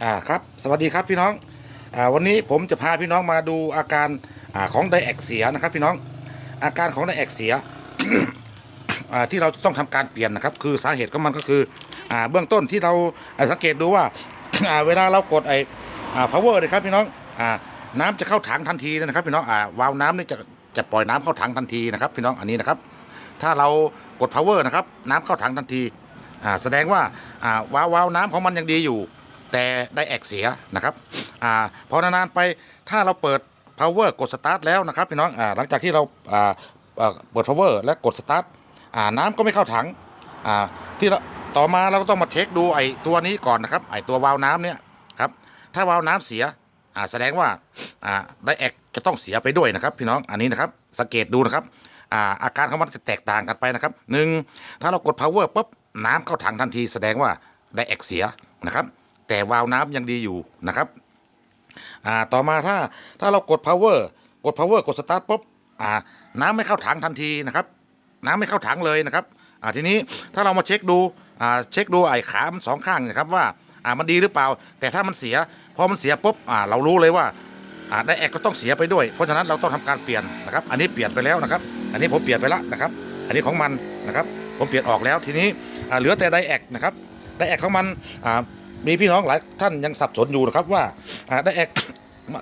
อ่าครับสวัสดีครับพี่น้องอ่าวันนี้ผมจะพาพี่น้องมาดูอาการอ่าของไดแอกเสียนะครับพี่น้องอาการของไดแอกเสียอ่าที่เราจะต้องทำการเปลี่ยนนะครับ คือสาเหตุของมันก็คืออ่าเบื้องต้นที่เราสังเกตดูว่าอ่าเวลาเรากดไอ้อ่า power เลยครับพี่น้องอ่าน้ำจะเข้าถังทันทีนะครับพี่น้องอ่าวาล์วน้ำนี่จะจะปล่อยน้ำเข้าถังทันทีนะครับ พี่น้องอันนี้นะครับ ถ้าเรากด power นะครับ น้ำเข้าถังทันทีอ่าแสดงว่าอ่าวาล์ววาล์วน้ำของมันยังดีอยู่ แต่ได้แอกเสียนะครับอ่าพอนานๆไปถ้าเราเปิด power กด start แล้วนะครับพี่น้องอ่าหลังจากที่เราอ่าเอ่อเปิด power และกด start อ่าน้ำก็ไม่เข้าถังอ่าที่เราต่อมาเราก็ต้องมาเช็คดูไอ้ตัวนี้ก่อนนะครับไอ้ตัววาล์วน้ำเนี่ยครับถ้าวาล์วน้ำเสียอ่าแสดงว่าอ่าได้แอกจะต้องเสียไปด้วยนะครับพี่น้องอันนี้นะครับสังเกตดูนะครับอ่าอาการของมันจะแตกต่างกันไปนะครับหนึ่งถ้าเรากด power ปุ๊บน้ำเข้าถังทันทีแสดงว่าได้แอกเสียนะครับ แต่วาล์วน้ำยังดีอยู่นะครับอ่าต่อมาถ้าถ้าเรากด power กด power กด start ปุ๊บอ่าน้ำไม่เข้าถังทันทีนะครับ น้ำไม่เข้าถังเลยนะครับอ่าทีนี้ถ้าเรามาเช็คดูอ่าเช็คดูไอ้ขามันสองข้างนะครับว่าอ่ามันดีหรือเปล่า แต่ถ้ามันเสียพอมันเสียปุ๊บอ่าเรารู้เลยว่าอ่าได้แอกก็ต้องเสียไปด้วย เพราะฉะนั้นเราต้องทำการเปลี่ยนนะครับ อันนี้เปลี่ยนไปแล้วนะครับ อันนี้ผมเปลี่ยนไปแล้วนะครับ อันนี้ของมันนะครับ ผมเปลี่ยนออกแล้วทีนี้อ่าเหลือแต่ไดแอกนะครับไดแอกของมันอ่า มีพี่น้องหลายท่านยังสับสนอยู่นะครับว่าไดแอก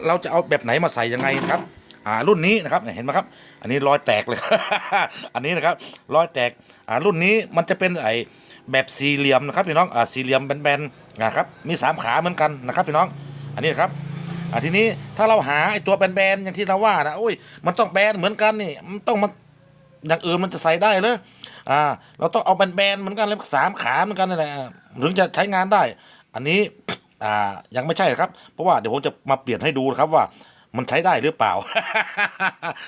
เราจะเอาแบบไหนมาใส่ยังไงนะครับอ่ารุ่นนี้นะครับเห็นไหมครับ อันนี้รอยแตกเลย อันนี้นะครับรอยแตกอ่ารุ่นนี้มันจะเป็นไอแบบสี่เหลี่ยมนะครับพี่น้องอ่าสี่เหลี่ยมแบนๆนะครับมีสามขาเหมือนกันนะครับพี่น้อง อันนี้นะครับอ่าทีนี้ถ้าเราหาไอตัวแบนๆอย่างที่เราว่านะโอ้ยมันต้องแบนเหมือนกันนี่มันต้องมาอย่างอื่นมันจะใส่ได้เลยอ่า เราต้องเอาแบนๆเหมือนกันเลยสามขาเหมือนกันนั่นแหละถึงจะใช้งานได้ อันนี้อ่ายังไม่ใช่ครับ เพราะว่าเดี๋ยวผมจะมาเปลี่ยนให้ดูนะครับว่ามันใช้ได้หรือเปล่า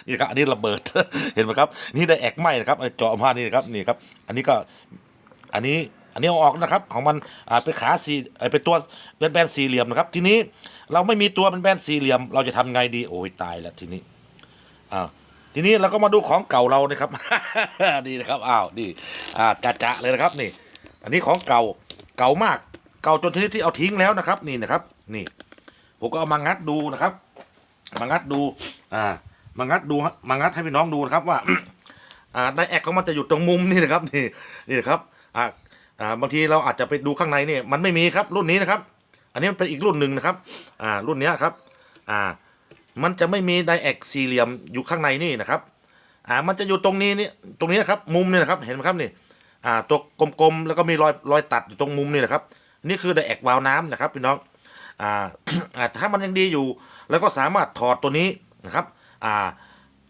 นี่ครับ อันนี้ระเบิด เห็นไหมครับ นี่ได้แอกไหมนะครับไอ้เจาะมานี่นะครับ นี่ครับ อันนี้ก็ อันนี้ อันนี้เอาออกนะครับ ของมัน อ่า เป็นขาสี่เอ่อเป็นตัวเป็นแบนสี่เหลี่ยมนะครับ ทีนี้เราไม่มีตัวเป็นแบนสี่เหลี่ยม เราจะทำไงดี โอ้ยตายแล้วทีนี้อ้าทีนี้เราก็มาดูของเก่าเรานะครับ นี่นะครับ อ้าว นี่ อ่าจะจะเลยนะครับ นี่ อันนี้ของเก่า เก่ามาก เก่าจนชนิดที่เอาทิ้งแล้วนะครับ นี่นะครับ นี่ ผมก็เอามางัดดูนะครับ มางัดดู อ่า มางัดดูฮะมางัดให้พี่น้องดูนะครับว่า อ่าไดแอกของมันจะอยู่ตรงมุมนี่นะครับนี่นี่นะครับอ่าอ่าบางทีเราอาจจะไปดูข้างในนี่มันไม่มีครับรุ่นนี้นะครับ อันนี้มันเป็นอีกรุ่นหนึ่งนะครับ อ่า รุ่นนี้ครับ อ่า มันจะไม่มีไดแอกสี่เหลี่ยมอยู่ข้างในนี่นะครับ อ่า มันจะอยู่ตรงนี้นี่ตรงนี้นะครับ มุมนี่นะครับ เห็นไหมครับนี่ อ่า ตัวกลมๆแล้วก็มีรอยรอยตัดอยู่ตรงมุมนี่แหละครับ นี่คือไดแอกวาล์วน้ำนะครับพี่น้องอ่าถ้ามันยังดีอยู่ แล้วก็สามารถถอดตัวนี้นะครับอ่า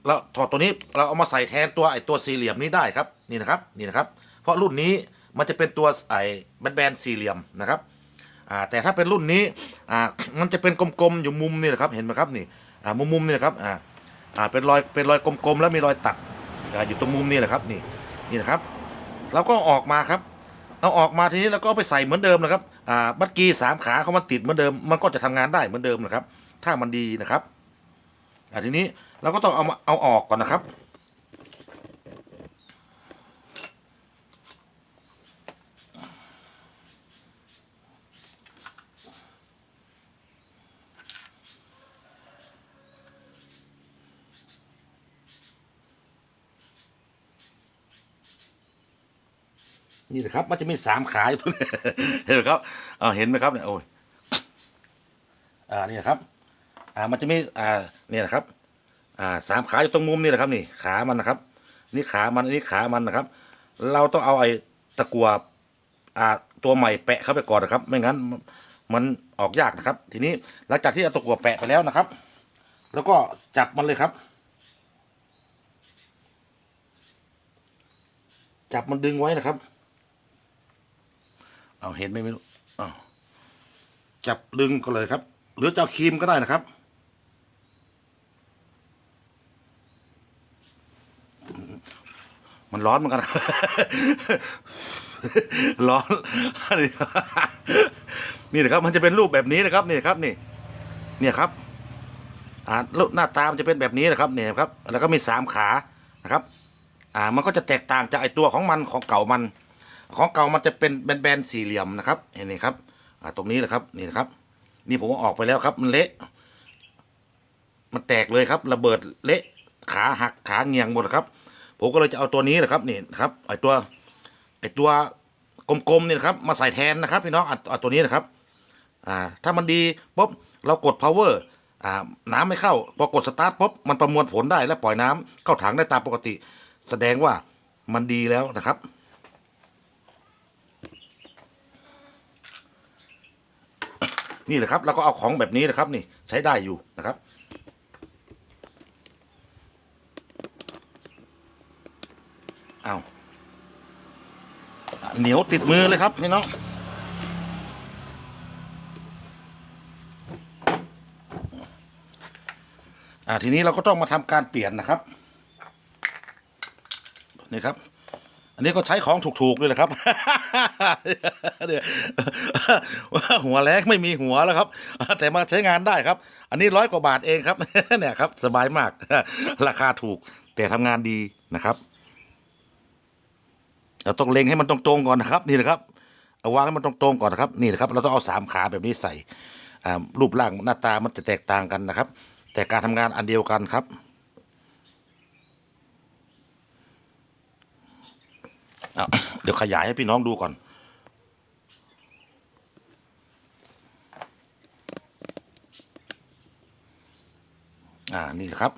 แล้วถอดตัวนี้เราเอามาใส่แทนตัวไอตัวสี่เหลี่ยมนี้ได้ครับนี่นะครับนี่นะครับ เพราะรุ่นนี้มันจะเป็นตัวไอแบนๆสี่เหลี่ยมนะครับอ่าแต่ถ้าเป็นรุ่นนี้อ่ามันจะเป็นกลมๆอยู่มุมนี่แหละครับเห็นไหมครับนี่อ่ามุมมุมๆนี่นะครับอ่าอ่าเป็นรอยเป็นรอยกลมๆแล้วมีรอยตัดอ่าอยู่ตรงมุมนี่แหละครับนี่นี่นะครับเราก็ออกมาครับ เอาออกมาทีนี้แล้วก็ไปใส่เหมือนเดิมนะครับอ่าบัตรกีสามขาเขามันติดเหมือนเดิม มันก็จะทำงานได้เหมือนเดิมนะครับ ถ้ามันดีนะครับอ่าทีนี้เราก็ต้องเอามาเอาออกก่อนนะครับ นี่นะครับ มันจะมีสามขาอยู่ เห็นไหมครับอ่าเห็นไหมครับเนี่ยโอ้ยอ่านี่นะครับ อ่ามันจะมีอ่าเนี่ยนะครับ อ่าสามขาอยู่ตรงมุมนี่แหละครับ นี่ขามันนะครับ นี่ขามันนนี้ขามันนะครับ เราต้องเอาไอ้ตะกัวอ่าตัวใหม่แปะเข้าไปก่อนนะครับ ไม่งั้นมันออกยากนะครับ ทีนี้หลังจากที่เอาตะกัวแปะไปแล้วนะครับ แล้วก็จับมันเลยครับ จับมันดึงไว้นะครับ เอาเห็นไหมไม่รู้อ้าวจับดึงก็เลยครับ หรือจะเอาครีมก็ได้นะครับมันร้อนเหมือนกัน ร้อน นี่นะครับ มันจะเป็นรูปแบบนี้นะครับ นี่ครับ นี่ เนี่ยครับ อ่ารูปหน้าตา มันจะเป็นแบบนี้นะครับ เนี่ยครับ แล้วก็มีสามขา นะครับ อ่า มันก็จะแตกต่างจากไอตัวของมันของเก่ามัน ของเก่ามันจะเป็นแบนๆสี่เหลี่ยมนะครับ เห็นไหมครับอ่าตรงนี้แหละครับนี่นะครับ นี่ผมเอาออกไปแล้วครับ มันเละ มันแตกเลยครับ ระเบิดเละขาหักขาเงียงหมดครับ ผมก็เลยจะเอาตัวนี้นะครับนี่นะครับไอตัวไอตัวกลมๆนี่นะครับ มาใส่แทนนะครับพี่น้องอาเอาตัวนี้นะครับ อ่า ถ้ามันดีปุ๊บเรากด power อ่า น้ำไม่เข้าพอกดสตาร์ทปุ๊บมันประมวลผลได้และปล่อยน้ำเข้าถังได้ตามปกติ แสดงว่ามันดีแล้วนะครับ นี่แหละครับเราก็เอาของแบบนี้นะครับนี่ใช้ได้อยู่นะครับ เอาเหนียวติดมือเลยครับพี่น้องอ่าทีนี้เราก็ต้องมาทำการเปลี่ยนนะครับนี่ครับ นนี้ก็ใช้ของถูกๆด้วยนะครับเนี่ยหัวแรกไม่มีหัวแล้วครับ แต่มาใช้งานได้ครับ อันนี้ร้อยกว่าบาทเองครับเนี่ยครับ สบายมาก ราคาถูก แต่ทำงานดีนะครับเราต้องเล็งให้มันตรงๆก่อนนะครับ นี่นะครับเอาวางให้มันตรงๆก่อนนะครับ นี่นะครับ เราต้องเอาสามขาแบบนี้ใส่รูปร่างหน้าตามันจะแตกต่างกันนะครับ แต่การทำงานอันเดียวกันครับ เดี๋ยวขยายให้พี่น้องดูก่อน อ่า นี่นะครับ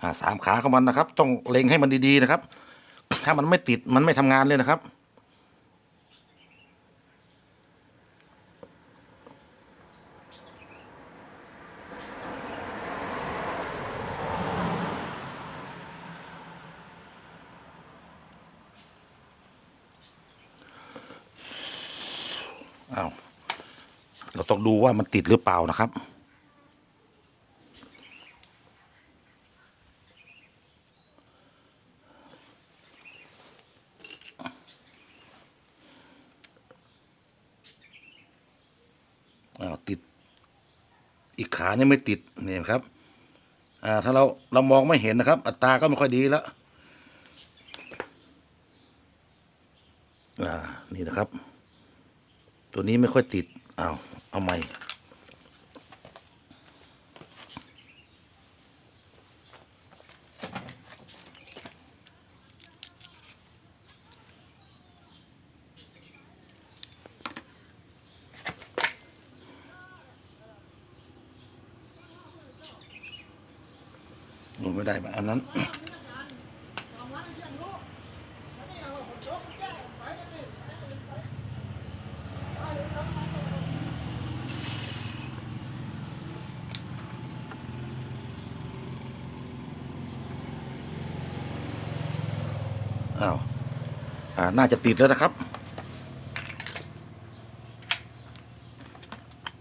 อ่าสามขาของมันนะครับ ต้องเล็งให้มันดีๆนะครับ ถ้ามันไม่ติดมันไม่ทำงานเลยนะครับ อ้าว เราต้อง ดูว่ามันติดหรือเปล่านะครับอ้าวติด อีกขานี่ไม่ติดเนี่ยครับ อ่า ถ้าเราเรามองไม่เห็นนะครับ อัตราก็ไม่ค่อยดีแล้ว อ่า นี่นะครับ ตัวนี้ไม่ค่อยติดอ้าว หม่ ดูไม่ได้แบบอันนั้น อ้าวอ่าน่าจะติดแล้วนะครับ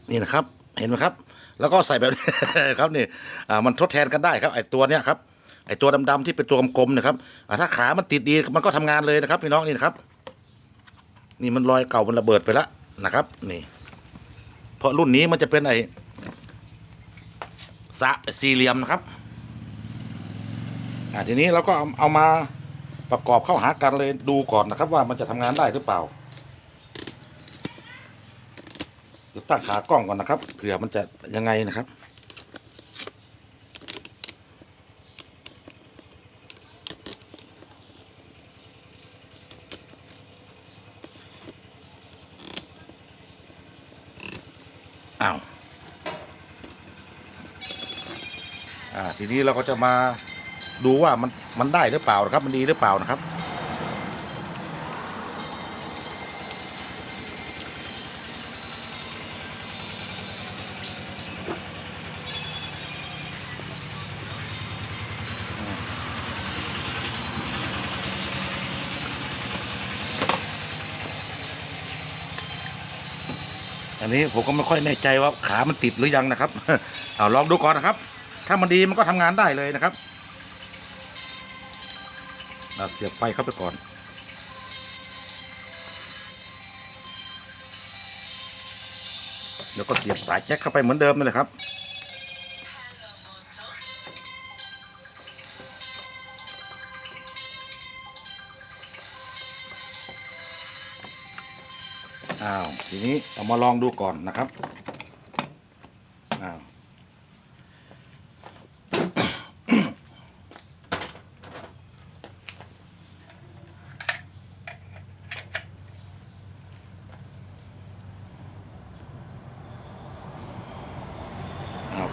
นี่นะครับเห็นไหมครับ แล้วก็ใส่แบบครับนี่อ่ามันทดแทนกันได้ครับไอตัวเนี้ยครับไอตัวดำๆที่เป็นตัวกลมๆนะครับอ่าถ้าขามันติดดีมันก็ทำงานเลยนะครับพี่น้องนี่นะครับ นี่มันรอยเก่ามันระเบิดไปแล้วนะครับ นี่ เพราะรุ่นนี้มันจะเป็นไอสะสี่เหลี่ยมนะครับอ่าทีนี้เราก็เอาเอามา ประกอบเข้าหากันเลยดูก่อนนะครับ ว่ามันจะทำงานได้หรือเปล่าเดี๋ยวตั้งขากล้องก่อนนะครับเผื่อมันจะยังไงนะครับอ้าวอ่าทีนี้เราก็จะมา ดูว่ามันมันได้หรือเปล่านะครับ มันดีหรือเปล่านะครับ อันนี้ผมก็ไม่ค่อยแน่ใจว่าขามันติดหรือยังนะครับ เอาลองดูก่อนนะครับ ถ้ามันดีมันก็ทำงานได้เลยนะครับ เสียบไฟเข้าไปก่อน แล้วก็เสียบสายแจ็คเข้าไปเหมือนเดิมนั่นแหละครับอ้าวทีนี้เอามาลองดูก่อนนะครับอ้าว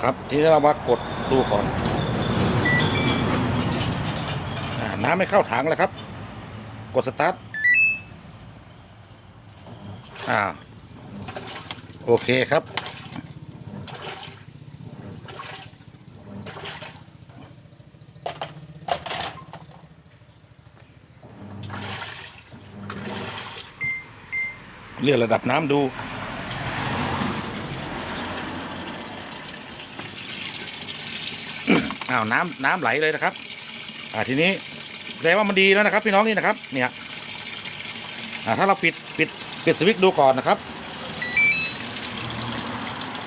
ครับทีนี้เรามากดดูก่อนอน้ำไม่เข้าถังแล้วครับ กดสตาร์ทอ่าโอเคครับเลื่อนระดับน้ำดู อ้าวน้ำน้ำไหลเลยนะครับ อ่าทีนี้แสดงว่ามันดีแล้วนะครับ พี่น้องนี่นะครับ เนี่ยอ่าถ้าเราปิดปิดปิดสวิตช์ดูก่อนนะครับ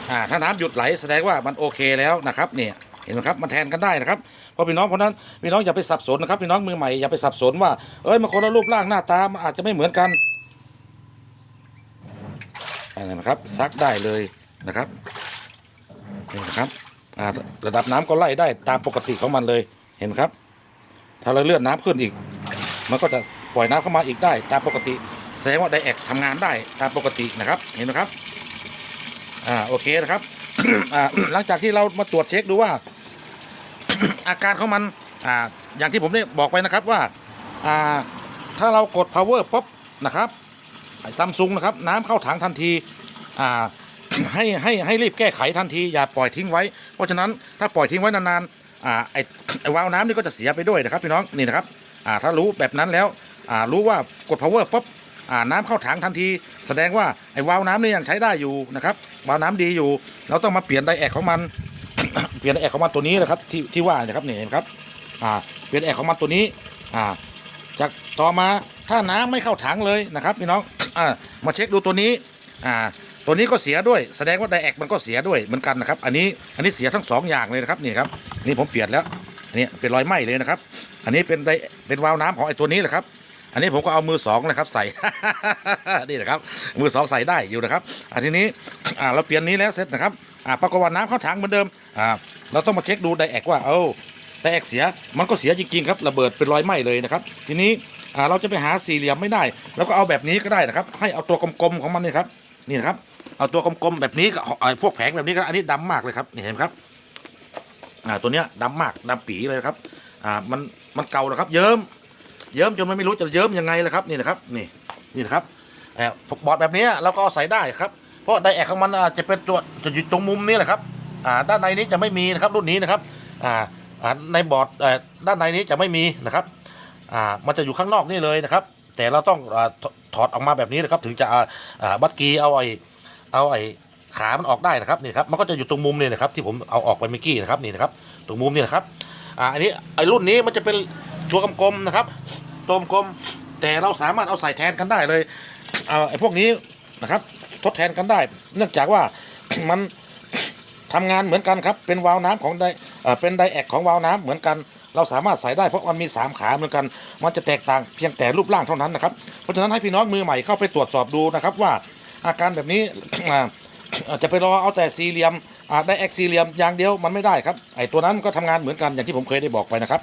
อ่าถ้าน้ำหยุดไหลแสดงว่ามันโอเคแล้วนะครับ เนี่ยเห็นไหมครับมันแทนกันได้นะครับเพราะพี่น้องเพราะนั้นพี่น้องอย่าไปสับสนนะครับพี่น้องมือใหม่อย่าไปสับสนว่าเอ้ยมันคนละรูปร่างหน้าตามันอาจจะไม่เหมือนกันอะไรนะครับซักได้เลยนะครับนี่นะครับ อ่าระดับน้ำก็ไล่ได้ตามปกติของมันเลยเห็นครับ ถ้าเราเลื่อนน้ำขึ้นอีก มันก็จะปล่อยน้ำเข้ามาอีกได้ ตามปกติแสดงว่าไดแอกทำงานได้ตามปกตินะครับ เห็นไหมครับอ่าโอเคนะครับอ่าหลังจากที่เรามาตรวจเช็คดูว่า อาการของมันอ่าอย่างที่ผมได้บอกไปนะครับว่าอ่าถ้าเรากด power ปุ๊บนะครับซัมซุงนะครับ น้ำเข้าถังทันทีอ่า ให้ให้ให้รีบแก้ไขทันทีอย่าปล่อยทิ้งไว้ เพราะฉะนั้นถ้าปล่อยทิ้งไว้นานๆอ่าไอไอวาล์วน้ำนี่ก็จะเสียไปด้วยนะครับพี่น้องนี่นะครับอ่าถ้ารู้แบบนั้นแล้วอ่ารู้ว่ากด power ปุ๊บอ่าน้ำเข้าถังทันที แสดงว่าไอวาล์วน้ำนี่ยังใช้ได้อยู่นะครับวาล์วน้ำดีอยู่ เราต้องมาเปลี่ยนไดแอกของมัน เปลี่ยนไดแอกของมันตัวนี้นะครับที่ที่ว่านะครับนี่ยเห็นครับอ่าเปลี่ยนไดแอกของมันตัวนี้อ่าจากต่อมาถ้าน้ำไม่เข้าถังเลยนะครับพี่น้องอ่ามาเช็คดูตัวนี้อ่า ตัวนี้ก็เสียด้วยแสดงว่าไดแอกมันก็เสียด้วยเหมือนกันนะครับ อันนี้อันนี้เสียทั้งสองอย่างเลยนะครับนี่ครับนี่ผมเปลี่ยนแล้วนนี้เป็นรอยไหม้เลยนะครับ อันนี้เป็นไดเป็นวาล์วน้ำของไอ้ตัวนี้แหละครับ อันนี้ผมก็เอามือสองนะครับใส่นี่นะครับ มือสองใส่ได้อยู่นะครับอันทีนี้อ่าเราเปลี่ยนนี้แล้วเสร็จนะครับอ่าปรากฏว่าน้ำเข้าถังเหมือนเดิมอ่าเราต้องมาเช็คดูไดแอกว่าเอ้าไดแอกเสียมันก็เสียจริงๆครับระเบิดเป็นรอยไหม้เลยนะครับ ทีนี้อ่าเราจะไปหาสี่เหลี่ยมไม่ได้ แล้วก็เอาแบบนี้ก็ได้นะครับ ให้เอาตัวกลมๆของมันนี่ครับ นี่นะครับ เอาตัวกลมๆแบบนี้กับไอ้พวกแผงแบบนี้ก็อันนี้ดำมากเลยครับนี่เห็นไหมครับอ่าตัวเนี้ยดำมากดำปีเลยครับอ่ามันมันเก่าแล้วครับ เยิ้มเยิ้มจนมันไม่รู้จะเยิ้มยังไงเลยครับนี่นะครับนี่นี่นะครับแอบบอร์ดแบบนี้เราก็ใส่ได้ครับ เพราะไดแอกของมันอะจะเป็นตัวจะอยู่ตรงมุมนี้แหละครับอ่าด้านในนี้จะไม่มีนะครับรุ่นนี้นะครับอ่าในบอร์ดอ่อด้านในนี้จะไม่มีนะครับอ่ามันจะอยู่ข้างนอกนี่เลยนะครับ แต่เราต้องอ่าถถอดออกมาแบบนี้นะครับ ถึงจะอ่าอ่าบัตรกีเอาไอ้เอาไอ้ขามันออกได้นะครับนี่ครับมันก็จะอยู่ตรงมุมนี่นะครับที่ผมเอาออกไปเมื่อกี้นะครับนี่นะครับตรงมุมนี่นะครับอ่าอันนี้ไอ้รุ่นนี้มันจะเป็นตัวกลมๆนะครับตัวกลมแต่เราสามารถเอาใส่แทนกันได้เลยเอาไอ้พวกนี้นะครับ ทดแทนกันได้ เนื่องจากว่า มัน ทำงานเหมือนกันครับ เป็นวาล์วน้ำของไดเอ่อเป็นไดแอกของวาล์วน้ำเหมือนกัน เราสามารถใส่ได้เพราะมันมีสามขาเหมือนกัน มันจะแตกต่างเพียงแต่รูปร่างเท่านั้นนะครับเพราะฉะนั้นให้พี่น้องมือใหม่เข้าไปตรวจสอบดูนะครับว่าอาการแบบนี้ จะไปรอเอาแต่สี่เหลี่ยมได้แอกสี่เหลี่ยมอย่างเดียวมันไม่ได้ครับไอ้ตัวนั้นก็ทำงานเหมือนกันอย่างที่ผมเคยได้บอกไปนะครับ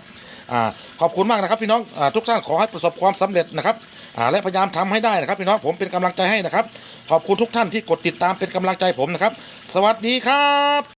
อขอบคุณมากนะครับพี่น้องอทุกท่านขอให้ประสบความสำเร็จนะครับและพยายามทำให้ได้นะครับพี่น้องผมเป็นกำลังใจให้นะครับ ขอบคุณทุกท่านที่กดติดตามเป็นกำลังใจผมนะครับ สวัสดีครับ